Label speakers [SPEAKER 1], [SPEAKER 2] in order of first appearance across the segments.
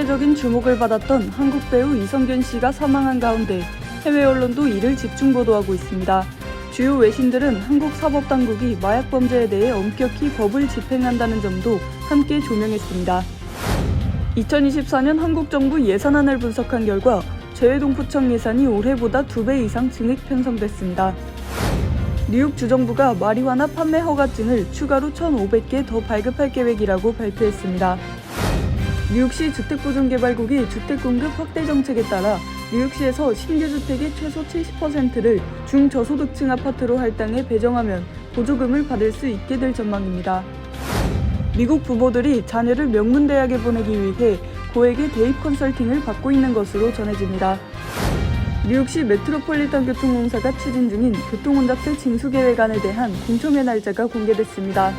[SPEAKER 1] 세계적인 주목을 받았던 한국 배우 이성균 씨가 사망한 가운데 해외 언론도 이를 집중 보도하고 있습니다. 주요 외신들은 한국 사법 당국이 마약 범죄에 대해 엄격히 법을 집행한다는 점도 함께 조명했습니다. 2024년 한국 정부 예산안을 분석한 결과 재외동포청 예산이 올해보다 2배 이상 증액 편성됐습니다. 뉴욕 주정부가 마리화나 판매 허가증을 추가로 1,500개 더 발급할 계획이라고 발표했습니다. 뉴욕시 주택보존개발국이 주택공급 확대 정책에 따라 뉴욕시에서 신규 주택의 최소 70%를 중저소득층 아파트로 할당해 배정하면 보조금을 받을 수 있게 될 전망입니다. 미국 부모들이 자녀를 명문대학에 보내기 위해 고액의 대입 컨설팅을 받고 있는 것으로 전해집니다. 뉴욕시 메트로폴리탄 교통공사가 추진 중인 교통혼잡세 징수 계획안에 대한 공청회 날짜가 공개됐습니다.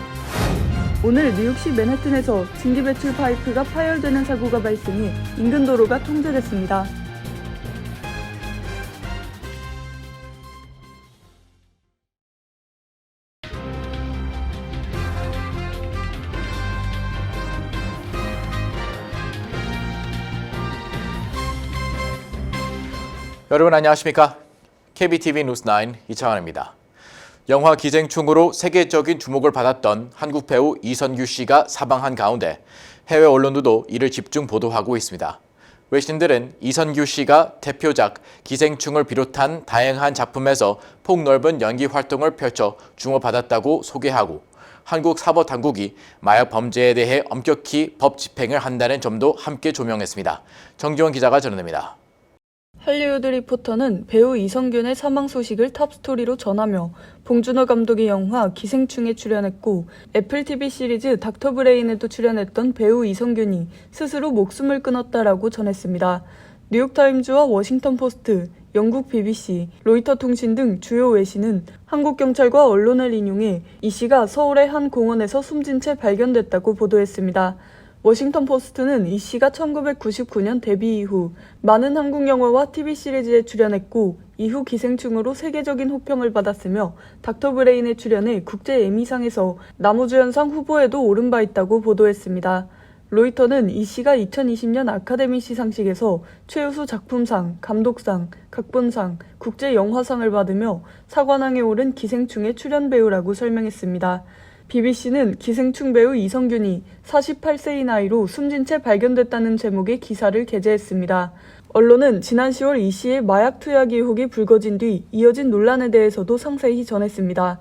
[SPEAKER 1] 오늘 뉴욕시 맨해튼에서 증기 배출 파이프가 파열되는 사고가 발생해 인근 도로가 통제됐습니다.
[SPEAKER 2] 여러분 안녕하십니까? KBTV 뉴스9 이창환입니다. 영화 기생충으로 세계적인 주목을 받았던 한국 배우 이선규 씨가 사망한 가운데 해외 언론들도 이를 집중 보도하고 있습니다. 외신들은 이선규 씨가 대표작 기생충을 비롯한 다양한 작품에서 폭넓은 연기 활동을 펼쳐 주목받았다고 소개하고 한국 사법 당국이 마약 범죄에 대해 엄격히 법 집행을 한다는 점도 함께 조명했습니다. 정지원 기자가 전해드립니다.
[SPEAKER 1] 할리우드 리포터는 배우 이성균의 사망 소식을 탑스토리로 전하며 봉준호 감독의 영화 기생충에 출연했고 애플 TV 시리즈 닥터 브레인에도 출연했던 배우 이성균이 스스로 목숨을 끊었다라고 전했습니다. 뉴욕타임즈와 워싱턴 포스트, 영국 BBC, 로이터 통신 등 주요 외신은 한국 경찰과 언론을 인용해 이 씨가 서울의 한 공원에서 숨진 채 발견됐다고 보도했습니다. 워싱턴 포스트는 이 씨가 1999년 데뷔 이후 많은 한국 영화와 TV 시리즈에 출연했고 이후 기생충으로 세계적인 호평을 받았으며 닥터 브레인에 출연해 국제 에미상에서 나무주연상 후보에도 오른 바 있다고 보도했습니다. 로이터는 이 씨가 2020년 아카데미 시상식에서 최우수 작품상, 감독상, 각본상, 국제 영화상을 받으며 사관왕에 오른 기생충의 출연 배우라고 설명했습니다. BBC는 기생충 배우 이성균이 48세의 나이로 숨진 채 발견됐다는 제목의 기사를 게재했습니다. 언론은 지난 10월 이 씨의 마약 투약 의혹이 불거진 뒤 이어진 논란에 대해서도 상세히 전했습니다.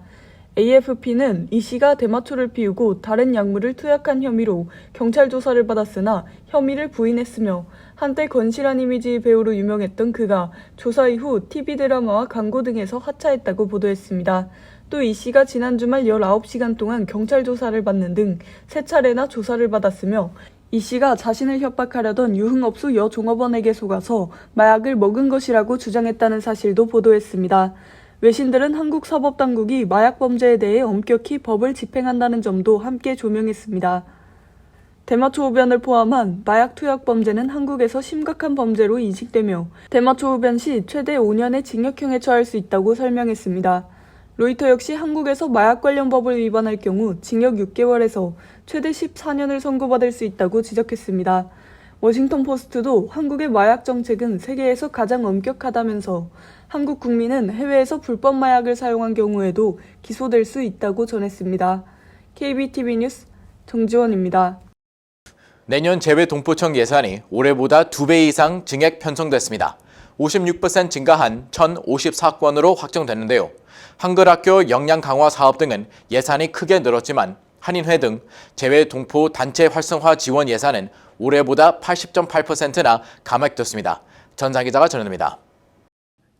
[SPEAKER 1] AFP는 이 씨가 대마초를 피우고 다른 약물을 투약한 혐의로 경찰 조사를 받았으나 혐의를 부인했으며 한때 건실한 이미지의 배우로 유명했던 그가 조사 이후 TV 드라마와 광고 등에서 하차했다고 보도했습니다. 또 이 씨가 지난 주말 19시간 동안 경찰 조사를 받는 등 세 차례나 조사를 받았으며 이 씨가 자신을 협박하려던 유흥업소 여 종업원에게 속아서 마약을 먹은 것이라고 주장했다는 사실도 보도했습니다. 외신들은 한국 사법당국이 마약 범죄에 대해 엄격히 법을 집행한다는 점도 함께 조명했습니다. 대마초 흡연을 포함한 마약 투약 범죄는 한국에서 심각한 범죄로 인식되며 대마초 흡연 시 최대 5년의 징역형에 처할 수 있다고 설명했습니다. 로이터 역시 한국에서 마약 관련 법을 위반할 경우 징역 6개월에서 최대 14년을 선고받을 수 있다고 지적했습니다. 워싱턴 포스트도 한국의 마약 정책은 세계에서 가장 엄격하다면서 한국 국민은 해외에서 불법 마약을 사용한 경우에도 기소될 수 있다고 전했습니다. KBTV 뉴스 정지원입니다.
[SPEAKER 2] 내년 재외 동포청 예산이 올해보다 2배 이상 증액 편성됐습니다. 56% 증가한 1,054건으로 확정됐는데요. 한글학교 역량 강화 사업 등은 예산이 크게 늘었지만 한인회 등 재외 동포 단체 활성화 지원 예산은 올해보다 80.8%나 감액됐습니다. 전장 기자가 전해드립니다.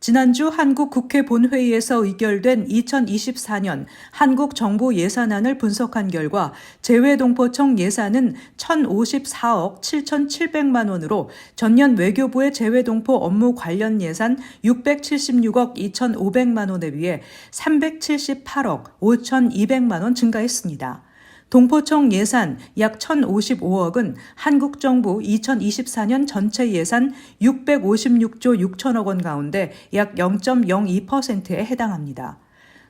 [SPEAKER 3] 지난주 한국 국회 본회의에서 의결된 2024년 한국 정부 예산안을 분석한 결과 재외동포청 예산은 1,054억 7,700만 원으로 전년 외교부의 재외동포 업무 관련 예산 676억 2,500만 원에 비해 378억 5,200만 원 증가했습니다. 동포청 예산 약 1,055억은 한국 정부 2024년 전체 예산 656조 6천억 원 가운데 약 0.02%에 해당합니다.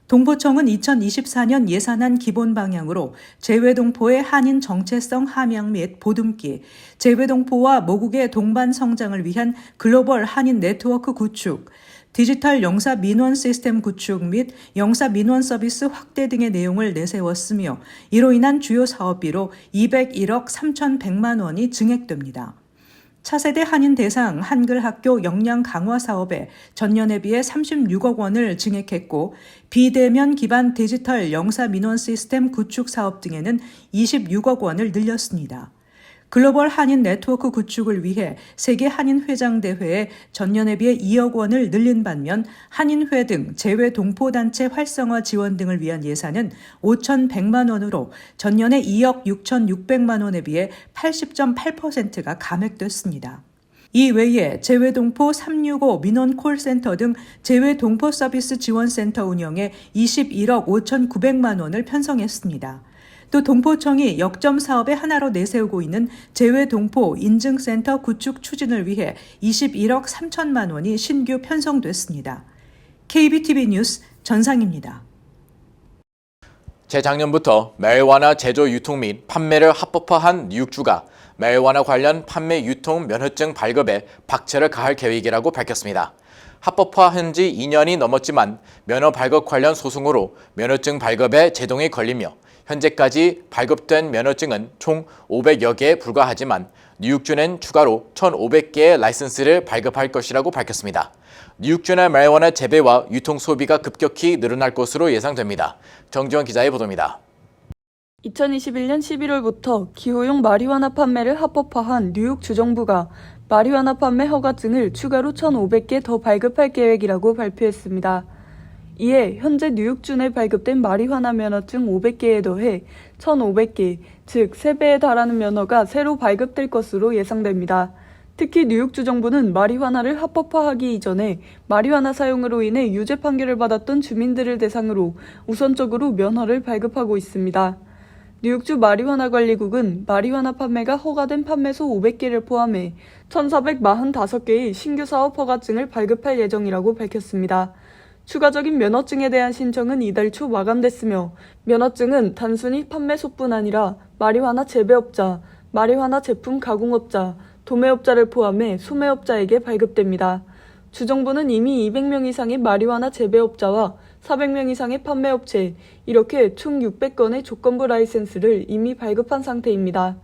[SPEAKER 3] 동포청은 2024년 예산안 기본 방향으로 재외동포의 한인 정체성 함양 및 보듬기, 재외동포와 모국의 동반 성장을 위한 글로벌 한인 네트워크 구축, 디지털 영사 민원 시스템 구축 및 영사 민원 서비스 확대 등의 내용을 내세웠으며 이로 인한 주요 사업비로 201억 3,100만 원이 증액됩니다. 차세대 한인 대상 한글 학교 역량 강화 사업에 전년에 비해 36억 원을 증액했고 비대면 기반 디지털 영사 민원 시스템 구축 사업 등에는 26억 원을 늘렸습니다. 글로벌 한인 네트워크 구축을 위해 세계 한인 회장 대회에 전년에 비해 2억 원을 늘린 반면 한인회 등 재외 동포 단체 활성화 지원 등을 위한 예산은 5,100만 원으로 전년에 2억 6,600만 원에 비해 80.8%가 감액됐습니다. 이 외에 재외동포 365 민원 콜센터 등 재외동포 서비스 지원센터 운영에 21억 5,900만 원을 편성했습니다. 또 동포청이 역점 사업의 하나로 내세우고 있는 재외동포 인증센터 구축 추진을 위해 21억 3천만 원이 신규 편성됐습니다. KBTV 뉴스 전상입니다.
[SPEAKER 2] 재작년부터 메리와나 제조 유통 및 판매를 합법화한 뉴욕주가 메리와나 관련 판매 유통 면허증 발급에 박차를 가할 계획이라고 밝혔습니다. 합법화한 지 2년이 넘었지만 면허 발급 관련 소송으로 면허증 발급에 제동이 걸리며 현재까지 발급된 면허증은 총 500여 개에 불과하지만 뉴욕주는 추가로 1,500개의 라이선스를 발급할 것이라고 밝혔습니다. 뉴욕주 내 마리화나 재배와 유통 소비가 급격히 늘어날 것으로 예상됩니다. 정지원 기자의 보도입니다.
[SPEAKER 1] 2021년 11월부터 기호용 마리화나 판매를 합법화한 뉴욕 주정부가 마리화나 판매 허가증을 추가로 1,500개 더 발급할 계획이라고 발표했습니다. 이에 현재 뉴욕주 내 발급된 마리화나 면허증 500개에 더해 1,500개, 즉 3배에 달하는 면허가 새로 발급될 것으로 예상됩니다. 특히 뉴욕주 정부는 마리화나를 합법화하기 이전에 마리화나 사용으로 인해 유죄 판결을 받았던 주민들을 대상으로 우선적으로 면허를 발급하고 있습니다. 뉴욕주 마리화나 관리국은 마리화나 판매가 허가된 판매소 500개를 포함해 1,445개의 신규 사업 허가증을 발급할 예정이라고 밝혔습니다. 추가적인 면허증에 대한 신청은 이달 초 마감됐으며 면허증은 단순히 판매소뿐 아니라 마리화나 재배업자, 마리화나 제품 가공업자, 도매업자를 포함해 소매업자에게 발급됩니다. 주정부는 이미 200명 이상의 마리화나 재배업자와 400명 이상의 판매업체, 이렇게 총 600건의 조건부 라이센스를 이미 발급한 상태입니다.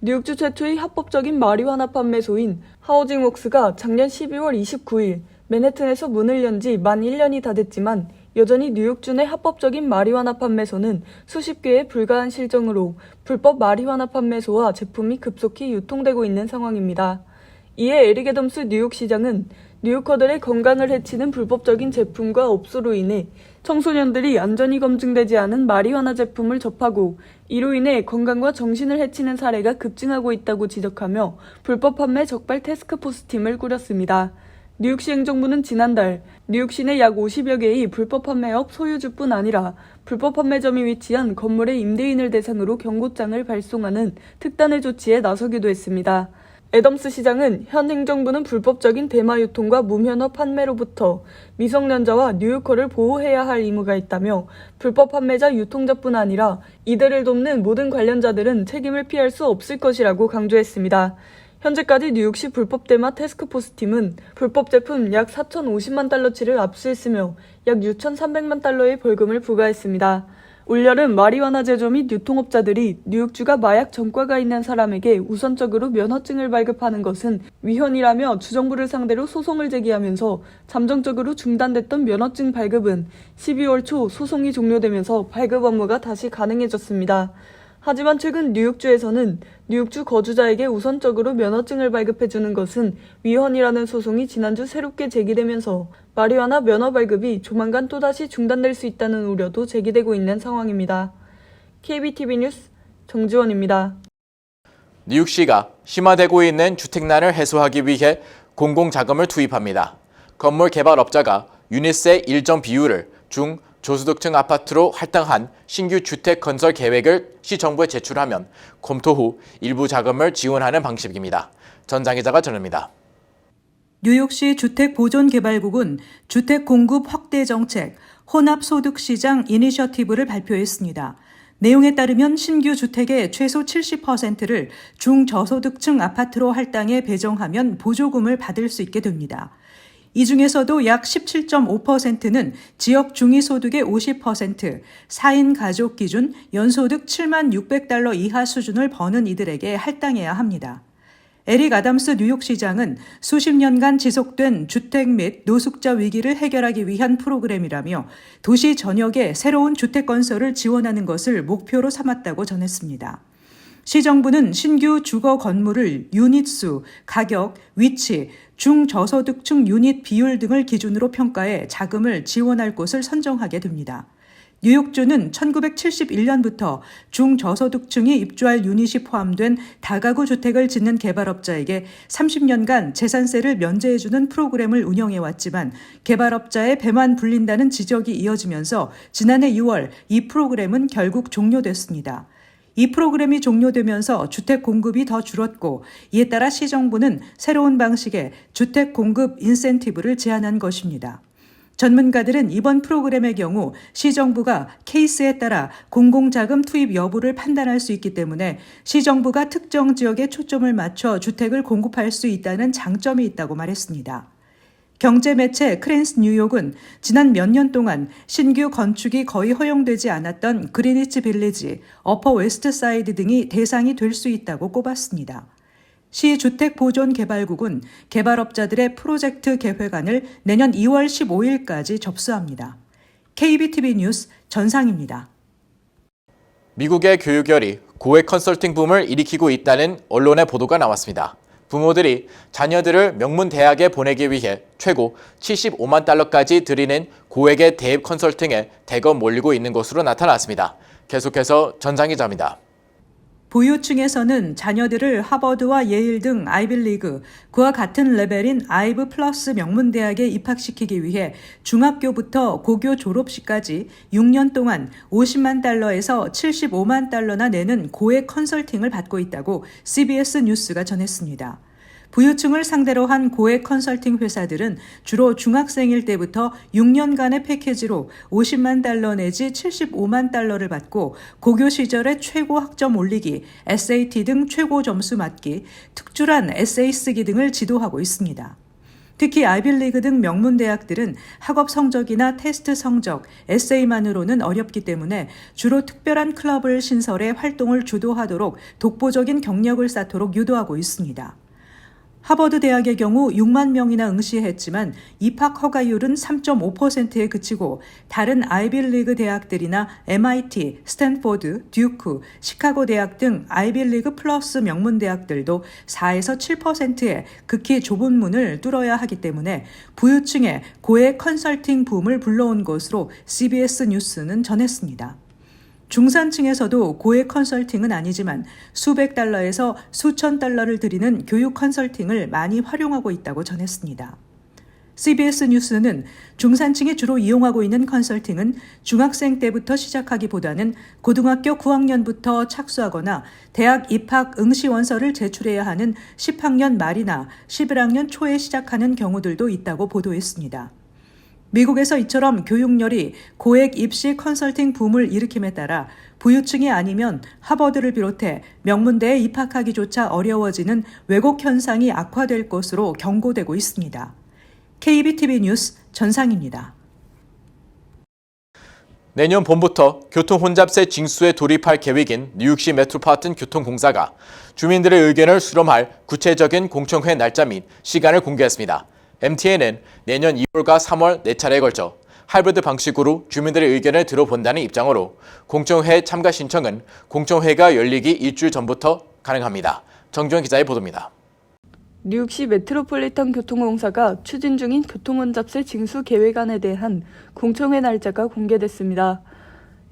[SPEAKER 1] 뉴욕주 최초의 합법적인 마리화나 판매소인 하우징웍스가 작년 12월 29일 맨해튼에서 문을 연 지 만 1년이 다 됐지만 여전히 뉴욕주 내 합법적인 마리화나 판매소는 수십 개에 불과한 실정으로 불법 마리화나 판매소와 제품이 급속히 유통되고 있는 상황입니다. 이에 에릭 애덤스 뉴욕시장은 뉴요커들의 건강을 해치는 불법적인 제품과 업소로 인해 청소년들이 안전이 검증되지 않은 마리화나 제품을 접하고 이로 인해 건강과 정신을 해치는 사례가 급증하고 있다고 지적하며 불법 판매 적발 테스크포스 팀을 꾸렸습니다. 뉴욕시 행정부는 지난달 뉴욕시 내 약 50여 개의 불법 판매업 소유주뿐 아니라 불법 판매점이 위치한 건물의 임대인을 대상으로 경고장을 발송하는 특단의 조치에 나서기도 했습니다. 애덤스 시장은 현 행정부는 불법적인 대마 유통과 무면허 판매로부터 미성년자와 뉴요커를 보호해야 할 의무가 있다며 불법 판매자 유통자뿐 아니라 이들을 돕는 모든 관련자들은 책임을 피할 수 없을 것이라고 강조했습니다. 현재까지 뉴욕시 불법 대마 테스크포스 팀은 불법 제품 약 4,050만 달러치를 압수했으며 약 6,300만 달러의 벌금을 부과했습니다. 올여름 마리화나 제조 및 유통업자들이 뉴욕주가 마약 전과가 있는 사람에게 우선적으로 면허증을 발급하는 것은 위헌이라며 주정부를 상대로 소송을 제기하면서 잠정적으로 중단됐던 면허증 발급은 12월 초 소송이 종료되면서 발급 업무가 다시 가능해졌습니다. 하지만 최근 뉴욕주에서는 뉴욕주 거주자에게 우선적으로 면허증을 발급해주는 것은 위헌이라는 소송이 지난주 새롭게 제기되면서 마리화나 면허 발급이 조만간 또다시 중단될 수 있다는 우려도 제기되고 있는 상황입니다. KBTV 뉴스 정지원입니다.
[SPEAKER 2] 뉴욕시가 심화되고 있는 주택난을 해소하기 위해 공공자금을 투입합니다. 건물 개발업자가 유니세 일정 비율을 중 저소득층 아파트로 할당한 신규 주택 건설 계획을 시정부에 제출하면 검토 후 일부 자금을 지원하는 방식입니다. 전장 기자가 전합니다.
[SPEAKER 3] 뉴욕시 주택보존개발국은 주택 공급 확대 정책, 혼합소득시장 이니셔티브를 발표했습니다. 내용에 따르면 신규 주택의 최소 70%를 중저소득층 아파트로 할당해 배정하면 보조금을 받을 수 있게 됩니다. 이 중에서도 약 17.5%는 지역 중위소득의 50%, 4인 가족 기준 연소득 7만 600달러 이하 수준을 버는 이들에게 할당해야 합니다. 에릭 아담스 뉴욕시장은 수십 년간 지속된 주택 및 노숙자 위기를 해결하기 위한 프로그램이라며 도시 전역에 새로운 주택 건설을 지원하는 것을 목표로 삼았다고 전했습니다. 시정부는 신규 주거 건물을 유닛 수, 가격, 위치, 중저소득층 유닛 비율 등을 기준으로 평가해 자금을 지원할 곳을 선정하게 됩니다. 뉴욕주는 1971년부터 중저소득층이 입주할 유닛이 포함된 다가구 주택을 짓는 개발업자에게 30년간 재산세를 면제해주는 프로그램을 운영해왔지만 개발업자의 배만 불린다는 지적이 이어지면서 지난해 6월 이 프로그램은 결국 종료됐습니다. 이 프로그램이 종료되면서 주택 공급이 더 줄었고 이에 따라 시정부는 새로운 방식의 주택 공급 인센티브를 제안한 것입니다. 전문가들은 이번 프로그램의 경우 시정부가 케이스에 따라 공공자금 투입 여부를 판단할 수 있기 때문에 시정부가 특정 지역에 초점을 맞춰 주택을 공급할 수 있다는 장점이 있다고 말했습니다. 경제 매체 크랜스 뉴욕은 지난 몇 년 동안 신규 건축이 거의 허용되지 않았던 그리니치 빌리지, 어퍼 웨스트 사이드 등이 대상이 될 수 있다고 꼽았습니다. 시 주택보존개발국은 개발업자들의 프로젝트 계획안을 내년 2월 15일까지 접수합니다. KBTV 뉴스 전상입니다.
[SPEAKER 2] 미국의 교육열이 고액 컨설팅 붐을 일으키고 있다는 언론의 보도가 나왔습니다. 부모들이 자녀들을 명문 대학에 보내기 위해 최고 75만 달러까지 들이는 고액의 대입 컨설팅에 대거 몰리고 있는 것으로 나타났습니다. 계속해서 전장 기자입니다.
[SPEAKER 3] 부유층에서는 자녀들을 하버드와 예일 등 아이빌리그, 그와 같은 레벨인 아이브 플러스 명문대학에 입학시키기 위해 중학교부터 고교 졸업시까지 6년 동안 50만 달러에서 75만 달러나 내는 고액 컨설팅을 받고 있다고 CBS 뉴스가 전했습니다. 부유층을 상대로 한 고액 컨설팅 회사들은 주로 중학생일 때부터 6년간의 패키지로 50만 달러 내지 75만 달러를 받고 고교 시절의 최고 학점 올리기, SAT 등 최고 점수 맞기, 특출한 에세이 쓰기 등을 지도하고 있습니다. 특히 아이빌리그 등 명문 대학들은 학업 성적이나 테스트 성적, 에세이만으로는 어렵기 때문에 주로 특별한 클럽을 신설해 활동을 주도하도록 독보적인 경력을 쌓도록 유도하고 있습니다. 하버드 대학의 경우 6만 명이나 응시했지만 입학 허가율은 3.5%에 그치고 다른 아이빌리그 대학들이나 MIT, 스탠포드, 듀크, 시카고 대학 등 아이빌리그 플러스 명문 대학들도 4에서 7%의 극히 좁은 문을 뚫어야 하기 때문에 부유층의 고액 컨설팅 붐을 불러온 것으로 CBS 뉴스는 전했습니다. 중산층에서도 고액 컨설팅은 아니지만 수백 달러에서 수천 달러를 들이는 교육 컨설팅을 많이 활용하고 있다고 전했습니다. CBS 뉴스는 중산층이 주로 이용하고 있는 컨설팅은 중학생 때부터 시작하기보다는 고등학교 9학년부터 착수하거나 대학 입학 응시 원서를 제출해야 하는 10학년 말이나 11학년 초에 시작하는 경우들도 있다고 보도했습니다. 미국에서 이처럼 교육열이 고액 입시 컨설팅 붐을 일으킴에 따라 부유층이 아니면 하버드를 비롯해 명문대에 입학하기조차 어려워지는 왜곡 현상이 악화될 것으로 경고되고 있습니다. KBTV 뉴스 전상입니다.
[SPEAKER 2] 내년 봄부터 교통 혼잡세 징수에 돌입할 계획인 뉴욕시 메트로파튼 교통공사가 주민들의 의견을 수렴할 구체적인 공청회 날짜 및 시간을 공개했습니다. MTA는 내년 2월과 3월 4차례에 걸쳐 하이브리드 방식으로 주민들의 의견을 들어본다는 입장으로 공청회 참가 신청은 공청회가 열리기 일주일 전부터 가능합니다. 정주현 기자의 보도입니다.
[SPEAKER 1] 뉴욕시 메트로폴리탄 교통공사가 추진 중인 교통혼잡세 징수 계획안에 대한 공청회 날짜가 공개됐습니다.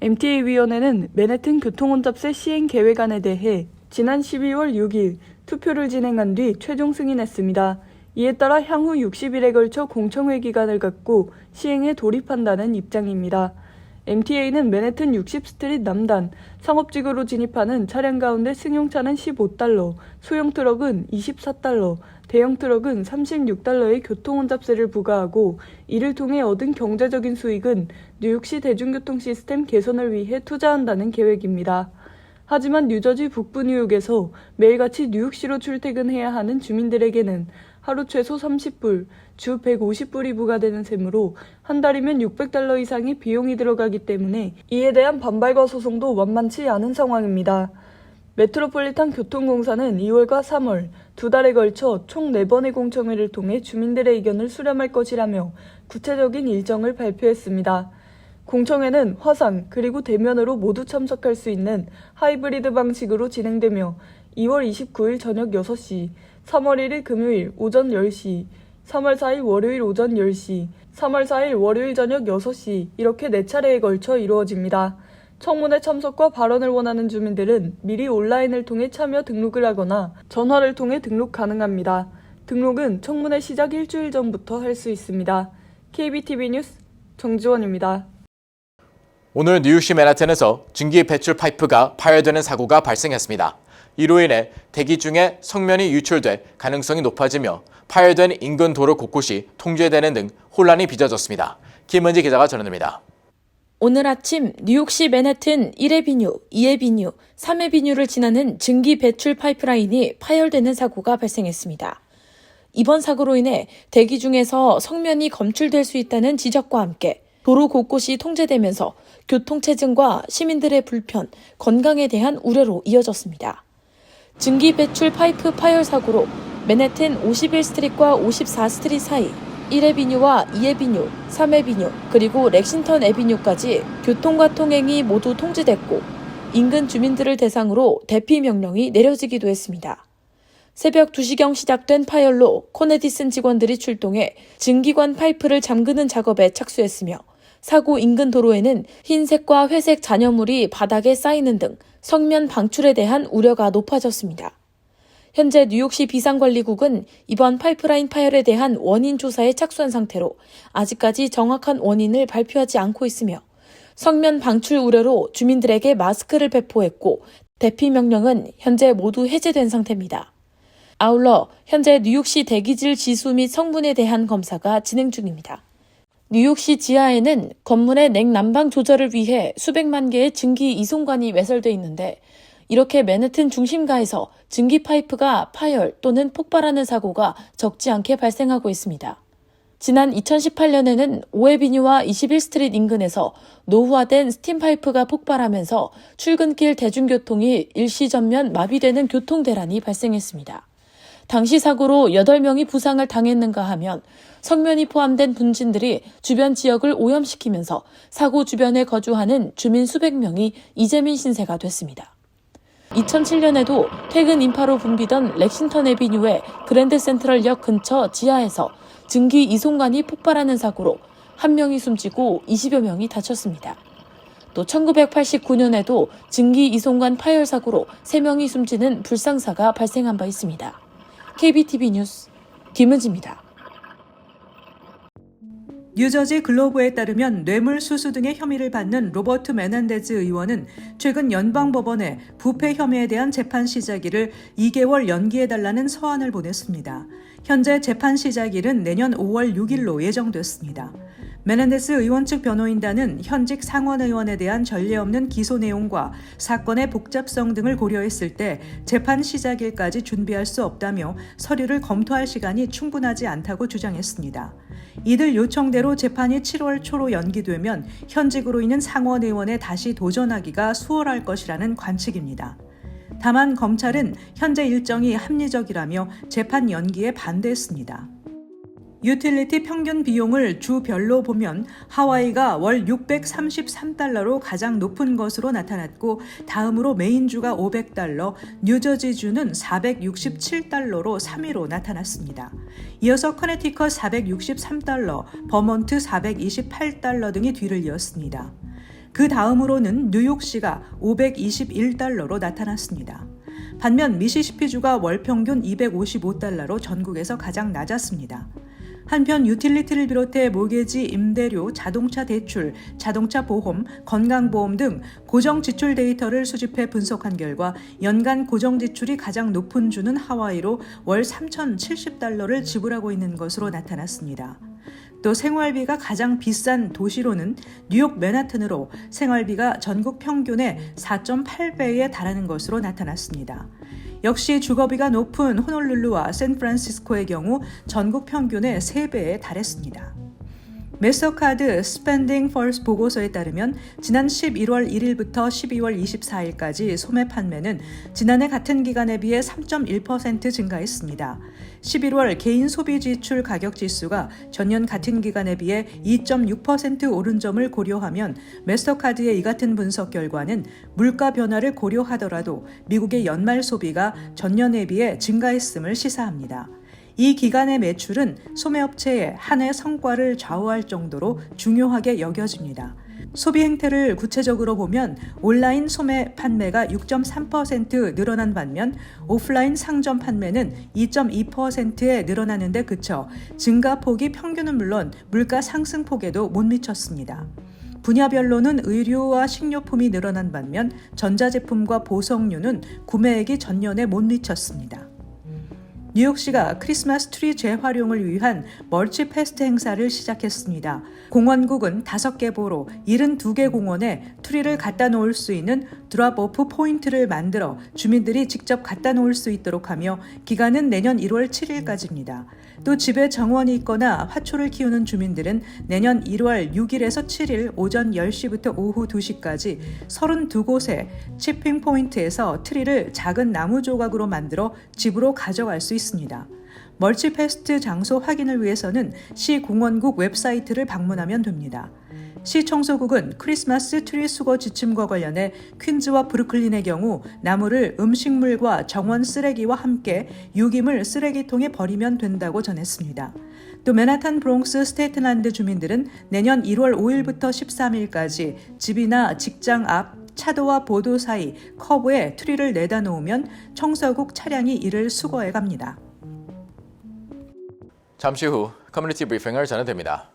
[SPEAKER 1] MTA 위원회는 맨해튼 교통혼잡세 시행 계획안에 대해 지난 12월 6일 투표를 진행한 뒤 최종 승인했습니다. 이에 따라 향후 60일에 걸쳐 공청회 기간을 갖고 시행에 돌입한다는 입장입니다. MTA는 맨해튼 60스트릿 남단 상업지구로 진입하는 차량 가운데 승용차는 15달러, 소형 트럭은 24달러, 대형 트럭은 36달러의 교통혼잡세를 부과하고 이를 통해 얻은 경제적인 수익은 뉴욕시 대중교통 시스템 개선을 위해 투자한다는 계획입니다. 하지만 뉴저지 북부 뉴욕에서 매일같이 뉴욕시로 출퇴근해야 하는 주민들에게는 하루 최소 30불, 주 150불이 부과되는 셈으로 한 달이면 600달러 이상의 비용이 들어가기 때문에 이에 대한 반발과 소송도 만만치 않은 상황입니다. 메트로폴리탄 교통공사는 2월과 3월 두 달에 걸쳐 총 4번의 공청회를 통해 주민들의 의견을 수렴할 것이라며 구체적인 일정을 발표했습니다. 공청회는 화상 그리고 대면으로 모두 참석할 수 있는 하이브리드 방식으로 진행되며 2월 29일 저녁 6시, 3월 1일 금요일 오전 10시, 3월 4일 월요일 오전 10시, 3월 4일 월요일 저녁 6시 이렇게 4차례에 걸쳐 이루어집니다. 청문회 참석과 발언을 원하는 주민들은 미리 온라인을 통해 참여 등록을 하거나 전화를 통해 등록 가능합니다. 등록은 청문회 시작 일주일 전부터 할 수 있습니다. KBTV 뉴스 정지원입니다.
[SPEAKER 2] 오늘 뉴욕시 맨하탄에서 증기 배출 파이프가 파열되는 사고가 발생했습니다. 이로 인해 대기 중에 성면이 유출돼 가능성이 높아지며 파열된 인근 도로 곳곳이 통제되는 등 혼란이 빚어졌습니다. 김은지 기자가 전해드립니다.
[SPEAKER 4] 오늘 아침 뉴욕시 맨해튼 1회 비뉴, 2회 비뉴, 3회 비뉴를 지나는 증기 배출 파이프라인이 파열되는 사고가 발생했습니다. 이번 사고로 인해 대기 중에서 성면이 검출될 수 있다는 지적과 함께 도로 곳곳이 통제되면서 교통체증과 시민들의 불편, 건강에 대한 우려로 이어졌습니다. 증기 배출 파이프 파열 사고로 맨해튼 51스트릿과 54스트릿 사이 1회 비뉴와 2회 비뉴, 3회 비뉴, 그리고 렉싱턴 에비뉴까지 교통과 통행이 모두 통제됐고 인근 주민들을 대상으로 대피 명령이 내려지기도 했습니다. 새벽 2시경 시작된 파열로 코네디슨 직원들이 출동해 증기관 파이프를 잠그는 작업에 착수했으며 사고 인근 도로에는 흰색과 회색 잔여물이 바닥에 쌓이는 등 성면 방출에 대한 우려가 높아졌습니다. 현재 뉴욕시 비상관리국은 이번 파이프라인 파열에 대한 원인 조사에 착수한 상태로 아직까지 정확한 원인을 발표하지 않고 있으며 성면 방출 우려로 주민들에게 마스크를 배포했고 대피 명령은 현재 모두 해제된 상태입니다. 아울러 현재 뉴욕시 대기질 지수 및 성분에 대한 검사가 진행 중입니다. 뉴욕시 지하에는 건물의 냉난방 조절을 위해 수백만 개의 증기 이송관이 외설돼 있는데 이렇게 맨해튼 중심가에서 증기 파이프가 파열 또는 폭발하는 사고가 적지 않게 발생하고 있습니다. 지난 2018년에는 오에비뉴와 21스트릿 인근에서 노후화된 스팀 파이프가 폭발하면서 출근길 대중교통이 일시 전면 마비되는 교통 대란이 발생했습니다. 당시 사고로 8명이 부상을 당했는가 하면 성면이 포함된 분진들이 주변 지역을 오염시키면서 사고 주변에 거주하는 주민 수백 명이 이재민 신세가 됐습니다. 2007년에도 퇴근 인파로 붐비던 렉싱턴 에비뉴의 그랜드 센트럴역 근처 지하에서 증기 이송관이 폭발하는 사고로 한 명이 숨지고 20여 명이 다쳤습니다. 또 1989년에도 증기 이송관 파열 사고로 3명이 숨지는 불상사가 발생한 바 있습니다. KBTV 뉴스 김은지입니다.
[SPEAKER 3] 뉴저지 글로브에 따르면 뇌물수수 등의 혐의를 받는 로버트 메난데즈 의원은 최근 연방법원에 부패 혐의에 대한 재판 시작일을 2개월 연기해달라는 서한을 보냈습니다. 현재 재판 시작일은 내년 5월 6일로 예정됐습니다. 메난데스 의원 측 변호인단은 현직 상원 의원에 대한 전례 없는 기소 내용과 사건의 복잡성 등을 고려했을 때 재판 시작일까지 준비할 수 없다며 서류를 검토할 시간이 충분하지 않다고 주장했습니다. 이들 요청대로 재판이 7월 초로 연기되면 현직으로 있는 상원 의원에 다시 도전하기가 수월할 것이라는 관측입니다. 다만 검찰은 현재 일정이 합리적이라며 재판 연기에 반대했습니다. 유틸리티 평균 비용을 주별로 보면 하와이가 월 633달러로 가장 높은 것으로 나타났고 다음으로 메인주가 500달러, 뉴저지주는 467달러로 3위로 나타났습니다. 이어서 커네티컷 463달러, 버먼트 428달러 등이 뒤를 이었습니다. 그 다음으로는 뉴욕시가 521달러로 나타났습니다. 반면 미시시피주가 월 평균 255달러로 전국에서 가장 낮았습니다. 한편 유틸리티를 비롯해 모기지, 임대료, 자동차 대출, 자동차 보험, 건강보험 등 고정 지출 데이터를 수집해 분석한 결과 연간 고정 지출이 가장 높은 주는 하와이로 월 3,070달러를 지불하고 있는 것으로 나타났습니다. 또 생활비가 가장 비싼 도시로는 뉴욕 맨하튼으로 생활비가 전국 평균의 4.8배에 달하는 것으로 나타났습니다. 역시 주거비가 높은 호놀룰루와 샌프란시스코의 경우 전국 평균의 3배에 달했습니다. 메서카드 스펜딩 펄스 보고서에 따르면 지난 11월 1일부터 12월 24일까지 소매 판매는 지난해 같은 기간에 비해 3.1% 증가했습니다. 11월 개인 소비 지출 가격 지수가 전년 같은 기간에 비해 2.6% 오른 점을 고려하면 메스터카드의 이 같은 분석 결과는 물가 변화를 고려하더라도 미국의 연말 소비가 전년에 비해 증가했음을 시사합니다. 이 기간의 매출은 소매업체의 한 해 성과를 좌우할 정도로 중요하게 여겨집니다. 소비 행태를 구체적으로 보면 온라인 소매 판매가 6.3% 늘어난 반면 오프라인 상점 판매는 2.2%에 늘어나는데 그쳐 증가폭이 평균은 물론 물가 상승폭에도 못 미쳤습니다. 분야별로는 의류와 식료품이 늘어난 반면 전자제품과 보석류는 구매액이 전년에 못 미쳤습니다. 뉴욕시가 크리스마스 트리 재활용을 위한 멀치 페스트 행사를 시작했습니다. 공원국은 5개 보로 72개 공원에 트리를 갖다 놓을 수 있는 드랍 오프 포인트를 만들어 주민들이 직접 갖다 놓을 수 있도록 하며 기간은 내년 1월 7일까지입니다. 또 집에 정원이 있거나 화초를 키우는 주민들은 내년 1월 6일에서 7일 오전 10시부터 오후 2시까지 32곳의 치핑 포인트에서 트리를 작은 나무 조각으로 만들어 집으로 가져갈 수 있습니다. 멀치페스트 장소 확인을 위해서는 시 공원국 웹사이트를 방문하면 됩니다. 시 청소국은 크리스마스 트리 수거 지침과 관련해 퀸즈와 브루클린의 경우 나무를 음식물과 정원 쓰레기와 함께 유기물 쓰레기통에 버리면 된다고 전했습니다. 또 맨하탄 브롱스 스테이트란드 주민들은 내년 1월 5일부터 13일까지 집이나 직장 앞 차도와 보도 사이 커브에 트리를 내다 놓으면 청소국 차량이 이를 수거해 갑니다.
[SPEAKER 2] 잠시 후 커뮤니티 브리핑을 전해드립니다.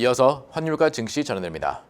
[SPEAKER 2] 이어서 환율과 증시 전해드립니다.